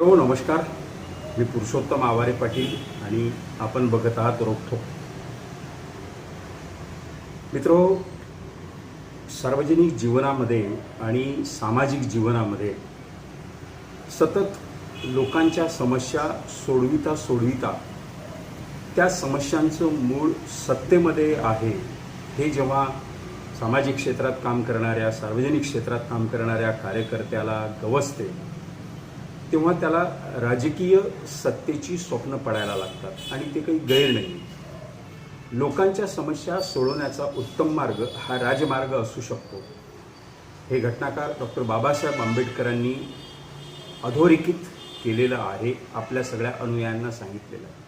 मित्रो नमस्कार. मी पुरुषोत्तम आवारे पाटील आणि आपण बघत आहात रोखोक मित्रो सार्वजनिक जीवनामध्ये आणि सामाजिक जीवनामध्ये सतत लोकांच्या समस्या सोडविता सोडविता त्या समस्यांचं मूळ सत्तेमध्ये आहे. हे जेव्हा सामाजिक क्षेत्रात काम करणाऱ्या सार्वजनिक क्षेत्रात काम करणाऱ्या कार्यकर्त्याला गवसते तेव्हा त्याला राजकीय सत्तेची स्वप्न पडायला लागतात आणि ते काही गैर नाही. लोकांच्या समस्या सोडवण्याचा उत्तम मार्ग हा राजमार्ग असू शकतो. हे घटनाकार डॉक्टर बाबासाहेब आंबेडकरांनी अधोरेखित केलेलं आहे आपल्या सगळ्या अनुयायांना सांगितलेलं आहे.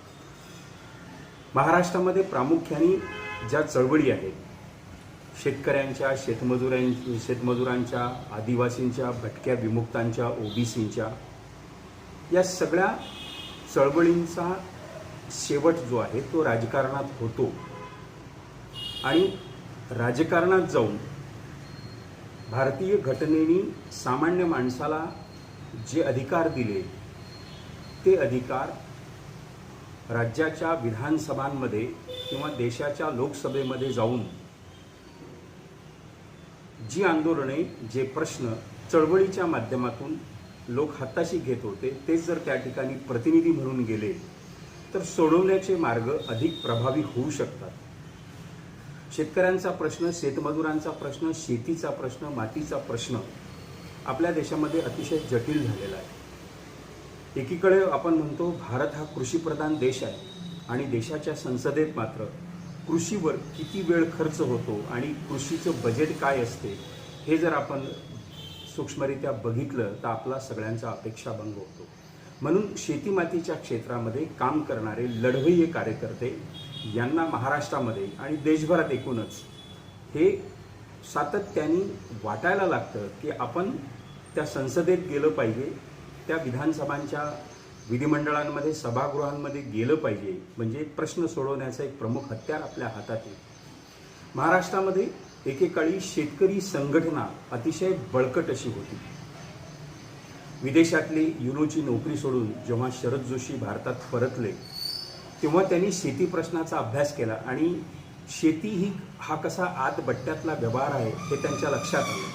महाराष्ट्रामध्ये प्रामुख्याने ज्या चळवळी आहेत शेतकऱ्यांच्या शेतमजुरां शेतमजुरांच्या आदिवासींच्या भटक्या विमुक्तांच्या ओबीसींच्या या सगळ्या चळवळींचा शेवट जो आहे तो राजकारणात होतो. आणि राजकारणात जाऊन भारतीय घटनेनी सामान्य माणसाला जे अधिकार दिले ते अधिकार राज्याच्या विधानसभांमध्ये किंवा देशाच्या लोकसभेमध्ये जाऊन जी आंदोलने जे प्रश्न चळवळीच्या माध्यमातून लोक हाताशी घेत होते तेच जर त्या ठिकाणी प्रतिनिधी म्हणून गेले तर सोडवण्याचे मार्ग अधिक प्रभावी होऊ शकतात. शेतकऱ्यांचा प्रश्न शेतमजुरांचा प्रश्न शेतीचा प्रश्न मातीचा प्रश्न आपल्या देशामध्ये अतिशय जटिल झालेला आहे. एकीकडे आपण म्हणतो भारत हा कृषीप्रधान देश आहे आणि देशाच्या संसदेत मात्र कृषीवर किती वेळ खर्च होतो आणि कृषीचं बजेट काय असते हे जर आपण सूक्ष्मरित्या बघितलं तर आपला सगळ्यांचा अपेक्षाभंग होतो. म्हणून शेतीमातीच्या क्षेत्रामध्ये काम करणारे लढवय्ये कार्यकर्ते यांना महाराष्ट्रामध्ये आणि देशभरात एकूणच हे सातत्याने वाटायला लागतं की आपण त्या संसदेत गेलं पाहिजे त्या विधानसभांच्या विधिमंडळांमध्ये सभागृहांमध्ये गेलं पाहिजे म्हणजे प्रश्न सोडवण्याचं एक प्रमुख हत्यार आपल्या हातात येईल महाराष्ट्रामध्ये एकेकाळी शेतकरी संघटना अतिशय बळकट अशी होती. विदेशातली युनोची नोकरी सोडून जेव्हा शरद जोशी भारतात परतले तेव्हा त्यांनी शेती प्रश्नाचा अभ्यास केला आणि शेती ही हा कसा आत बट्ट्यातला व्यवहार आहे हे त्यांच्या लक्षात आलं.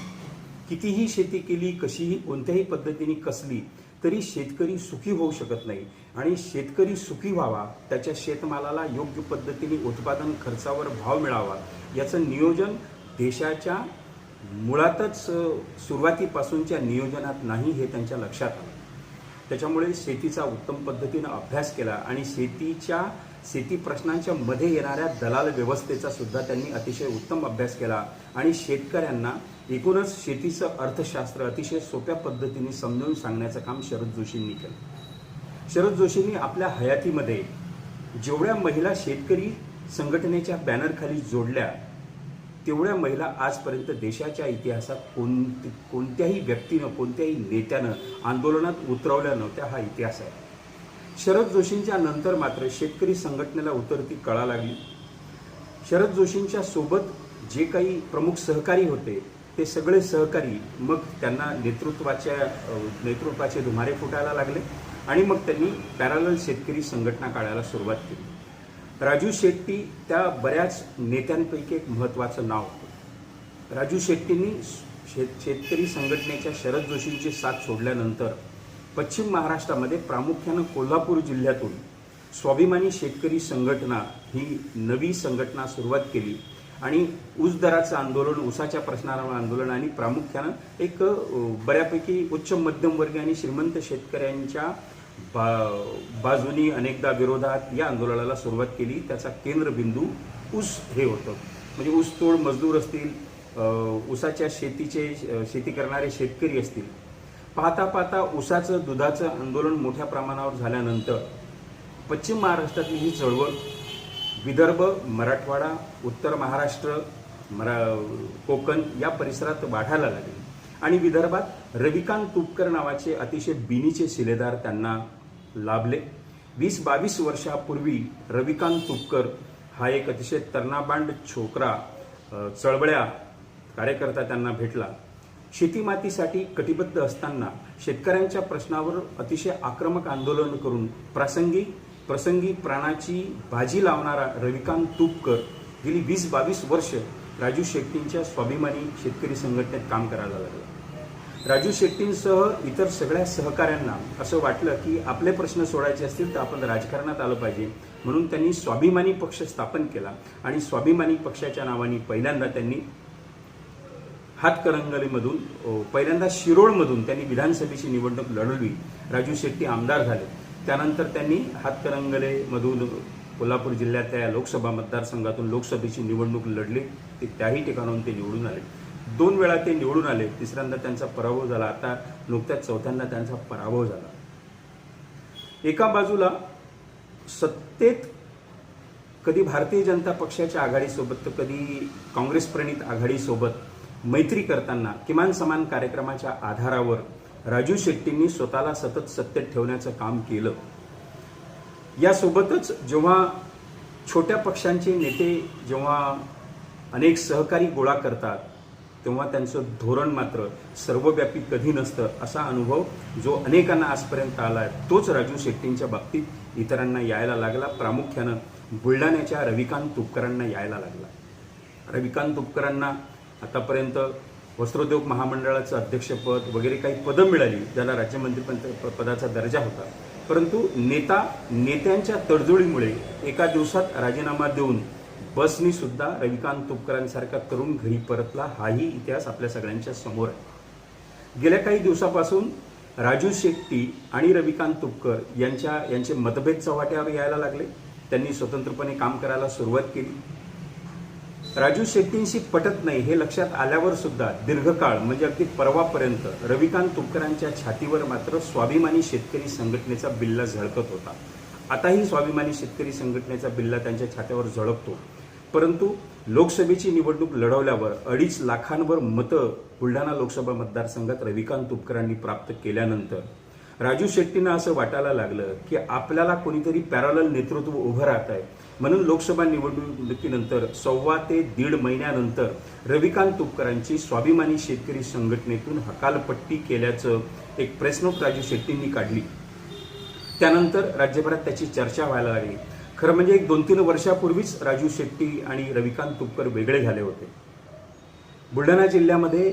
कितीही शेती केली कशीही कोणत्याही पद्धतीने कसली तरी शेतकरी सुखी होऊ शकत नाही आणि शेतकरी सुखी व्हावा त्याच्या शेतमालाला योग्य पद्धतीने उत्पादन खर्चावर भाव मिळावा याचं नियोजन देशाच्या मुळातच सुरुवातीपासूनच्या नियोजनात नाही हे त्यांच्या लक्षात आलं. त्याच्यामुळे शेतीचा उत्तम पद्धतीनं अभ्यास केला आणि शेतीच्या शेती प्रश्नांच्या मध्ये येणाऱ्या दलाल व्यवस्थेचा सुद्धा त्यांनी अतिशय उत्तम अभ्यास केला आणि शेतकऱ्यांना एकूणच शेतीचं अर्थशास्त्र अतिशय सोप्या पद्धतीने समजावून सांगण्याचं काम शरद जोशींनी केलं. शरद जोशींनी आपल्या हयातीमध्ये जेवढ्या महिला शेतकरी संघटनेच्या बॅनरखाली जोडल्या तेवढ्या महिला आजपर्यंत देशाच्या इतिहासात कोण कोणत्याही व्यक्तीनं कोणत्याही नेत्यानं आंदोलनात उतरवल्या नव्हत्या हा इतिहास आहे. शरद जोशींच्या नंतर मात्र शेतकरी संघटनेला उतरती कळा लागली. शरद जोशींच्या सोबत जे काही प्रमुख सहकारी होते ते सगळे सहकारी मग त्यांना नेतृत्वाच्या नेतृत्वाचे धुमारे फुटायला लागले आणि मग त्यांनी पॅरालल शेतकरी संघटना काढायला सुरुवात केली. राजू शेट्टी त्या बऱ्याच नेत्यांपैकी एक महत्त्वाचं नाव होतं. राजू शेट्टींनी शेत शेतकरी संघटनेच्या शरद जोशींची साथ सोडल्यानंतर पश्चिम महाराष्ट्रामध्ये प्रामुख्यानं कोल्हापूर जिल्ह्यातून स्वाभिमानी शेतकरी संघटना ही नवी संघटना सुरुवात केली आणि ऊस दराचं आंदोलन ऊसाच्या प्रश्नावर आंदोलन आणि प्रामुख्यानं एक बऱ्यापैकी उच्च मध्यमवर्गीय आणि श्रीमंत शेतकऱ्यांच्या बा बाजूनी अनेकदा विरोधात या आंदोलनाला सुरुवात केली. त्याचा केंद्रबिंदू ऊस हे होतं. म्हणजे ऊसतोड मजदूर असतील ऊसाच्या शेतीचे शेती करणारे शेतकरी असतील. पाहता पाहता ऊसाचं दुधाचं आंदोलन मोठ्या प्रमाणावर झाल्यानंतर पश्चिम महाराष्ट्रातली ही चळवळ विदर्भ मराठवाडा उत्तर महाराष्ट्र मरा कोकण या परिसरात वाढायला लागली. आणि विदर्भात रविकांत तुपकर नावाचे अतिशय बिनीचे शिलेदार त्यांना लाभले. वीस बावीस वर्षापूर्वी रविकांत तुपकर हा एक अतिशय तरणाबांड छोकरा चळवळ्या कार्यकर्ता त्यांना भेटला. शेतीमातीसाठी कटिबद्ध असताना शेतकऱ्यांच्या प्रश्नावर अतिशय आक्रमक आंदोलन करून प्रासंगी प्रसंगी प्राणाची बाजी लावणारा रविकांत तुपकर गेली वीस बावीस वर्ष राजू शेट्टींच्या स्वाभिमानी शेतकरी संघटनेत काम करायला लागला. राजू शेट्टींसह इतर सगळ्या सहकाऱ्यांना असं वाटलं की आपले प्रश्न सोडायचे असतील तर आपण राजकारणात आलं पाहिजे. म्हणून त्यांनी स्वाभिमानी पक्ष स्थापन केला आणि स्वाभिमानी पक्षाच्या नावाने पहिल्यांदा त्यांनी हातकरंगलीमधून पहिल्यांदा शिरोळमधून त्यांनी विधानसभेची निवडणूक लढवली. राजू शेट्टी आमदार झाले. त्यानंतर त्यांनी हातकरंगलेमधून कोल्हापूर जिल्ह्यातल्या या लोकसभा मतदारसंघातून लोकसभेची निवडणूक लढली. ते त्याही ठिकाणाहून ते निवडून आले. दोन वेळा ते निवडून आले तिसऱ्यांदा त्यांचा पराभव झाला. आता नुकत्याच चौथ्यांदा त्यांचा पराभव झाला. एका बाजूला सत्तेत कधी भारतीय जनता पक्षाच्या आघाडीसोबत तर कधी काँग्रेस प्रणित आघाडीसोबत मैत्री करताना किमान समान कार्यक्रमाच्या आधारावर राजू शेट्टींनी स्वतःला सतत सत्तेत ठेवण्याचं काम केलं. यासोबतच जेव्हा छोट्या पक्षांचे नेते जेव्हा अनेक सहकारी गोळा करतात तेव्हा त्यांचं धोरण मात्र सर्वव्यापी कधी नसतं असा अनुभव जो अनेकांना आजपर्यंत आला आहे तोच राजू शेट्टींच्या बाबतीत इतरांना यायला लागला. प्रामुख्यानं बुलढाण्याच्या रविकांत तुपकरांना यायला लागला. रविकांत तुपकरांना आतापर्यंत वस्त्रोद्योग महामंडळाचं अध्यक्षपद वगैरे काही पदं मिळाली. ज्याला राज्यमंत्री पदाचा दर्जा होता. परंतु नेता नेत्यांच्या तडजोडीमुळे एका दिवसात राजीनामा देऊन बसनी सुद्धा रविकांत तुपकरांसारखा तरुण घरी परतला हाही इतिहास आपल्या सगळ्यांच्या समोर आहे. गेल्या काही दिवसापासून राजू शेट्टी आणि रविकांत तुपकर यांच्या यांचे मतभेद चव्हाट्यावर यायला लागले. त्यांनी स्वतंत्रपणे काम करायला सुरुवात केली. राजू शेट्टींशी पटत नाही हे लक्षात आल्यावर सुद्धा दीर्घकाळ म्हणजे अगदी परवापर्यंत रविकांत तुपकरांच्या छातीवर मात्र स्वाभिमानी शेतकरी संघटनेचा बिल्ला झळकत होता. आताही स्वाभिमानी शेतकरी संघटनेचा बिल्ला त्यांच्या छात्यावर झळकतो. परंतु लोकसभेची निवडणूक लढवल्यावर अडीच लाखांवर मतं बुलढाणा लोकसभा मतदारसंघात रविकांत तुपकरांनी प्राप्त केल्यानंतर राजू शेट्टींना असं वाटायला लागलं की आपल्याला कोणीतरी पॅरल नेतृत्व उभं राहत आहे. म्हणून लोकसभा निवडणुकीनंतर सव्वा ते दीड महिन्यानंतर रविकांत तुपकरांची स्वाभिमानी शेतकरी संघटनेतून हकालपट्टी केल्याचं एक प्रेसनोट राजू शेट्टींनी काढली. त्यानंतर राज्यभरात त्याची चर्चा व्हायला लागली. खरं म्हणजे एक दोन तीन वर्षापूर्वीच राजू शेट्टी आणि रविकांत तुपकर वेगळे झाले होते. बुलढाणा जिल्ह्यामध्ये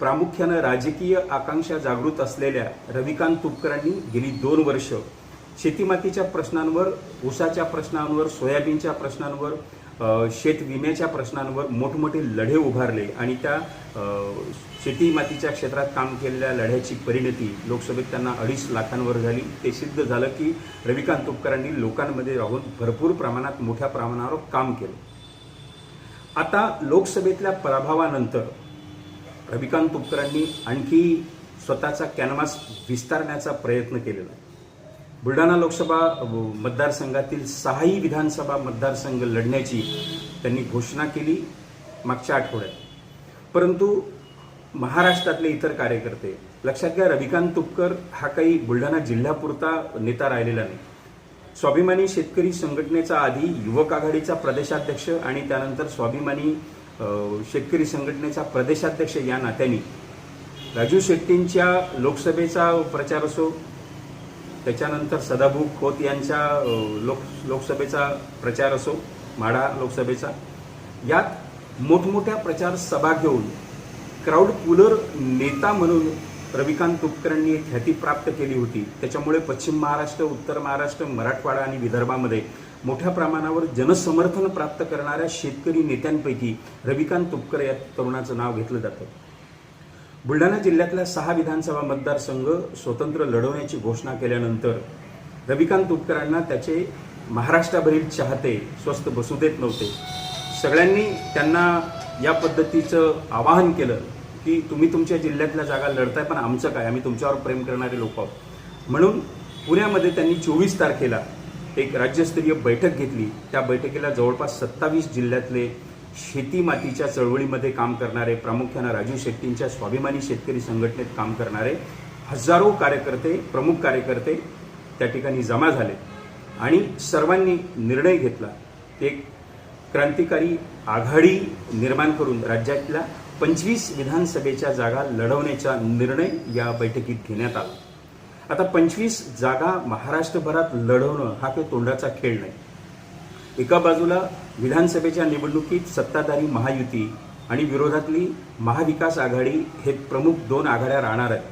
प्रामुख्यानं राजकीय आकांक्षा जागृत असलेल्या रविकांत तुपकरांनी गेली दोन वर्ष शेतीमातीच्या प्रश्नांवर ऊसाच्या प्रश्नांवर सोयाबीनच्या प्रश्नांवर शेत विम्याच्या प्रश्नांवर मोठमोठे लढे उभारले आणि त्या शेती मातीच्या क्षेत्रात काम केलेल्या लढ्याची परिणती लोकसभेत त्यांना अडीच लाखांवर झाली. ते सिद्ध झालं की रविकांत तुपकरांनी लोकांमध्ये राहून भरपूर प्रमाणात मोठ्या प्रमाणावर काम केलं. आता लोकसभेतल्या पराभवानंतर रविकांत तुपकरांनी आणखी स्वतःचा कॅनव्हास विस्तारण्याचा प्रयत्न केलेला आहे. बुलढाणा लोकसभा मतदारसंघातील सहाही विधानसभा मतदारसंघ लढण्याची त्यांनी घोषणा केली मागच्या आठवड्यात. परंतु महाराष्ट्रातले इतर कार्यकर्ते. लक्षात घ्या रविकांत तुपकर हा काही बुलढाणा जिल्ह्यापुरता नेता राहिलेला नाही. स्वाभिमानी शेतकरी संघटनेचा आधी युवक आघाडीचा प्रदेशाध्यक्ष आणि त्यानंतर स्वाभिमानी शेतकरी संघटनेचा प्रदेशाध्यक्ष या नात्याने. राजू शेट्टींच्या लोकसभेचा प्रचार असो त्याच्यानंतर सदाभाऊ खोत यांच्या लोक लोकसभेचा प्रचार असो माढा लोकसभेचा यात मोठमोठ्या प्रचार सभा घेऊन क्राऊड पुलर नेता म्हणून रविकांत तुपकरांनी एक ख्याती प्राप्त केली होती. त्याच्यामुळे पश्चिम महाराष्ट्र उत्तर महाराष्ट्र मराठवाडा आणि विदर्भामध्ये मोठ्या प्रमाणावर जनसमर्थन प्राप्त करणाऱ्या शेतकरी नेत्यांपैकी रविकांत तुपकर या तरुणाचं नाव घेतलं जातं. बुलढाणा जिल्ह्यातल्या सहा विधानसभा मतदारसंघ स्वतंत्र लढवण्याची घोषणा केल्यानंतर रविकांत तुपकरांना त्याचे महाराष्ट्राभरील चाहते स्वस्त बसू देत नव्हते. सगळ्यांनी त्यांना या पद्धतीचं आवाहन केलं की तुम्ही तुमच्या जिल्ह्यातल्या जागा लढताय पण आमचं काय? आम्ही तुमच्यावर प्रेम करणारे लोक आहोत. म्हणून पुण्यामध्ये त्यांनी चोवीस तारखेला एक राज्यस्तरीय बैठक घेतली. त्या बैठकीला जवळपास सत्तावीस जिल्ह्यातले शेती मातीच्या चळवळीमध्ये काम करणारे प्रामुख्यानं राजू शेट्टींच्या स्वाभिमानी शेतकरी संघटनेत काम करणारे हजारो कार्यकर्ते प्रमुख कार्यकर्ते त्या ठिकाणी जमा झाले. आणि सर्वांनी निर्णय घेतला. एक क्रांतिकारी आघाडी निर्माण करून राज्यातल्या पंचवीस विधानसभेच्या जागा लढवण्याचा निर्णय या बैठकीत घेण्यात आला. आता पंचवीस जागा महाराष्ट्रभरात लढवणं हा काही तोंडाचा खेळ नाही. एका बाजूला विधानसभेच्या निवडणुकीत सत्ताधारी महायुती आणि विरोधातली महाविकास आघाडी हे प्रमुख दोन आघाड्या राहणार आहेत.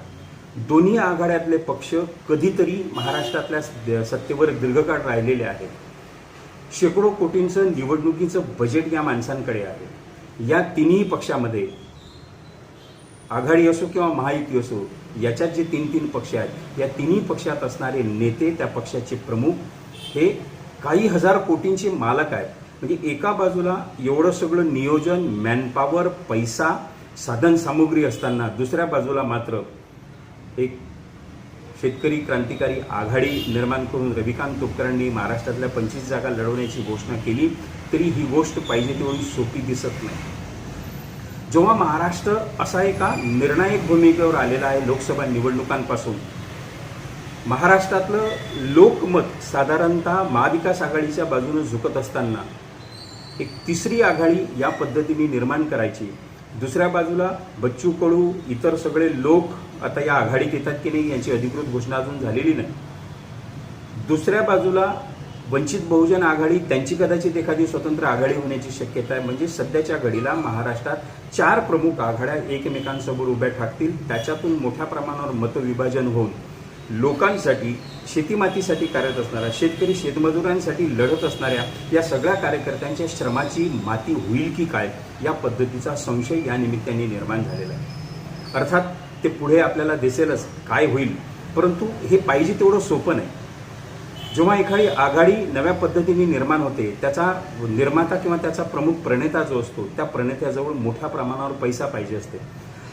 दोन्ही आघाड्यातले पक्ष कधीतरी महाराष्ट्रातल्या सत्तेवर दीर्घकाळ राहिलेले आहेत. शेकडो कोटींचं निवडणुकीचं बजेट या माणसांकडे आहे. या तिन्ही पक्षामध्ये आघाडी असो किंवा महायुती असो याच्यात जे तीन तीन पक्ष आहेत या तिन्ही पक्षात असणारे नेते त्या पक्षाचे प्रमुख हे काही हजार कोटींचे मालक आहेत. म्हणजे एका बाजूला एवढं सगळं नियोजन मॅनपावर पैसा साधन सामुग्री असताना दुसऱ्या बाजूला मात्र एक शेतकरी क्रांतिकारी आघाडी निर्माण करून रविकांत तुपकरांनी महाराष्ट्रातल्या पंचवीस जागा लढवण्याची घोषणा केली तरी ही गोष्ट पाहिजे तेवढी सोपी दिसत नाही. जेव्हा महाराष्ट्र असा एका निर्णायक भूमिकेवर आलेला आहे लोकसभा निवडणुकांपासून महाराष्ट्रातलं लोकमत साधारणतः महाविकास आघाडीच्या बाजूने झुकत असताना एक तिसरी आघाडी या पद्धतीने निर्माण करायची. दुसऱ्या बाजूला बच्चू कडू इतर सगळे लोक आता या आघाडीत येतात की नाही यांची अधिकृत घोषणा अजून झालेली नाही. दुसऱ्या बाजूला वंचित बहुजन आघाडी त्यांची कदाचित एखादी स्वतंत्र आघाडी होण्याची शक्यता आहे. म्हणजे सध्याच्या घडीला महाराष्ट्रात चार प्रमुख आघाड्या एकमेकांसमोर उभ्या ठाकतील. त्याच्यातून मोठ्या प्रमाणावर मतविभाजन होऊन लोकांसाठी शेतीमातीसाठी कार्यरत असणाऱ्या शेतकरी शेतमजुरांसाठी लढत असणाऱ्या या सगळ्या कार्यकर्त्यांच्या श्रमाची माती होईल की काय या पद्धतीचा संशय या निमित्ताने निर्माण झालेला आहे. अर्थात ते पुढे आपल्याला दिसेलच काय होईल. परंतु हे पाहिजे तेवढं सोपं नाही. जेव्हा एखादी आघाडी नव्या पद्धतीने निर्माण होते त्याचा निर्माता किंवा त्याचा प्रमुख प्रणेता जो असतो त्या प्रणेत्याजवळ मोठ्या प्रमाणावर पैसा पाहिजे असते.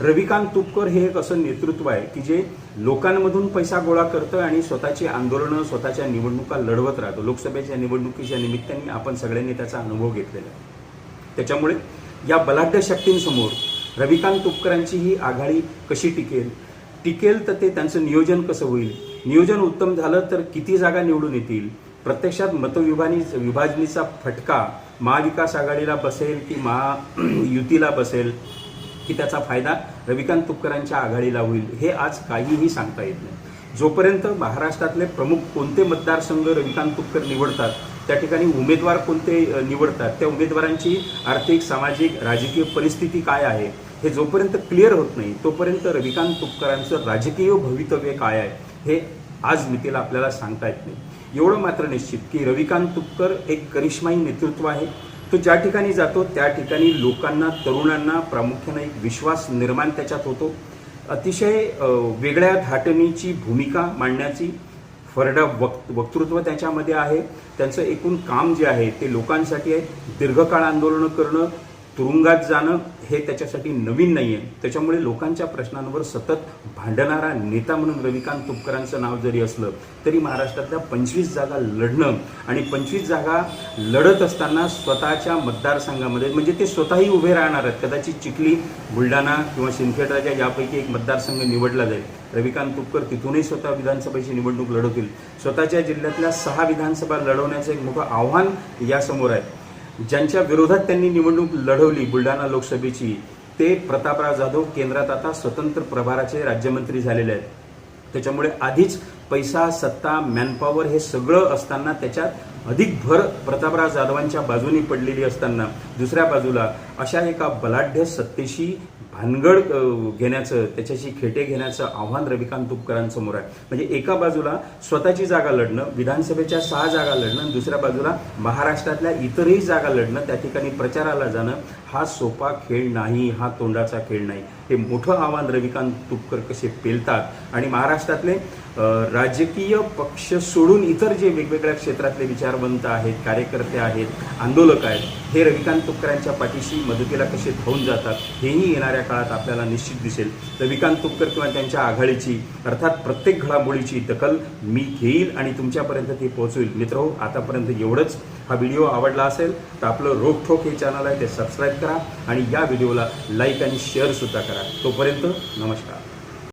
रविकांत तुपकर हे एक असं नेतृत्व आहे की जे लोकांमधून पैसा गोळा करतं आणि स्वतःची आंदोलनं स्वतःच्या निवडणुका लढवत राहतो. लोकसभेच्या निवडणुकीच्या निमित्ताने आपण सगळ्यांनी त्याचा अनुभव घेतलेला त्याच्यामुळे या बलाढ्य शक्तींसमोर रविकांत तुपकरांची ही आघाडी कशी टिकेल? टिकेल तर ते त्यांचं नियोजन कसं होईल? नियोजन उत्तम झालं तर किती जागा निवडून येतील? प्रत्यक्षात मतविभानी विभाजनीचा फटका महाविकास आघाडीला बसेल की महायुतीला बसेल? की त्याचा फायदा रविकांत तुपकरांच्या आघाडीला होईल? हे आज काहीही सांगता येत नाही. जोपर्यंत महाराष्ट्रातले प्रमुख कोणते मतदारसंघ रविकांत तुपकर निवडतात त्या ठिकाणी उमेदवार कोणते निवडतात त्या उमेदवारांची आर्थिक सामाजिक राजकीय परिस्थिती काय आहे? हे जोपर्यंत क्लिअर होत नाही तोपर्यंत रविकांत तुपकरांचं राजकीय भवितव्य काय आहे हे आज मितीला आपल्याला सांगता येत नाही. एवढं मात्र निश्चित की रविकांत तुपकर एक करिश्माई नेतृत्व आहे. तो ज्या ठिकाणी जातो त्या ठिकाणी लोकांना तरुणांना प्रामुख्याने एक विश्वास निर्माण त्याच्यात होतो. अतिशय वेगळ्या धाटणीची भूमिका मांडण्याची फरडा वक्त वक्तृत्व त्याच्यामध्ये आहे. त्यांचं एकूण काम जे आहे ते लोकांसाठी आहे. दीर्घकाळ आंदोलनं करणं तुरुंगात जाणं हे त्याच्यासाठी नवीन नाही आहे त्याच्यामुळे लोकांच्या प्रश्नांवर सतत भांडणारा नेता म्हणून रविकांत तुपकरांचं नाव जरी असलं तरी महाराष्ट्रातल्या पंचवीस जागा लढणं आणि पंचवीस जागा लढत असताना स्वतःच्या मतदारसंघामध्ये म्हणजे ते स्वतःही उभे राहणार आहेत. कदाचित चिखली बुलढाणा किंवा सिंदखेडराजा यापैकी एक मतदारसंघ निवडला जाईल. रविकांत तुपकर तिथूनही स्वतः विधानसभेची निवडणूक लढवतील. स्वतःच्या जिल्ह्यातल्या सहा विधानसभा लढवण्याचं एक मोठं आव्हान यासमोर आहे. ज्यांच्या विरोधात त्यांनी निवडणूक लढवली बुलढाणा लोकसभेची ते प्रतापराव जाधव केंद्रात आता स्वतंत्र प्रभाराचे राज्यमंत्री झालेले आहेत. त्याच्यामुळे आधीच पैसा सत्ता मॅनपॉवर हे सगळं असताना त्याच्यात अधिक भर प्रतापराव जाधवांच्या बाजूनी पडलेली असताना दुसऱ्या बाजूला अशा एका बलाढ्य सत्तेशी भानगड घेण्याचं त्याच्याशी खेटे घेण्याचं आव्हान रविकांत तुपकरांसमोर आहे. म्हणजे एका बाजूला स्वतःची जागा लढणं विधानसभेच्या सहा जागा लढणं आणि दुसऱ्या बाजूला महाराष्ट्रातल्या इतरही जागा लढणं त्या ठिकाणी प्रचाराला जाणं हा सोपा खेळ नाही हा तोंडाचा खेळ नाही. हे मोठं आव्हान रविकांत तुपकर कसे पेलतात आणि महाराष्ट्रातले राजकीय पक्ष सोडून इतर जे वेगवेगळ्या क्षेत्रातले विचारवंत आहेत कार्यकर्ते आहेत आंदोलक आहेत हे रविकांत तुपकरांच्या पाठीशी मदतीला कसे धावून जातात हेही येणाऱ्या काळात आपल्याला निश्चित दिसेल. रविकांत तुपकर किंवा त्यांच्या आघाडीची अर्थात प्रत्येक घडामोडीची दखल मी घेईल आणि तुमच्यापर्यंत ती पोहोचवेल. मित्र आतापर्यंत एवढंच. हा व्हिडिओ आवडला असेल तर आपलं रोखोक हे चॅनल आहे ते सबस्क्राईब करा आणि या व्हिडिओला लाईक आणि शेअरसुद्धा करा. तोपर्यंत नमस्कार.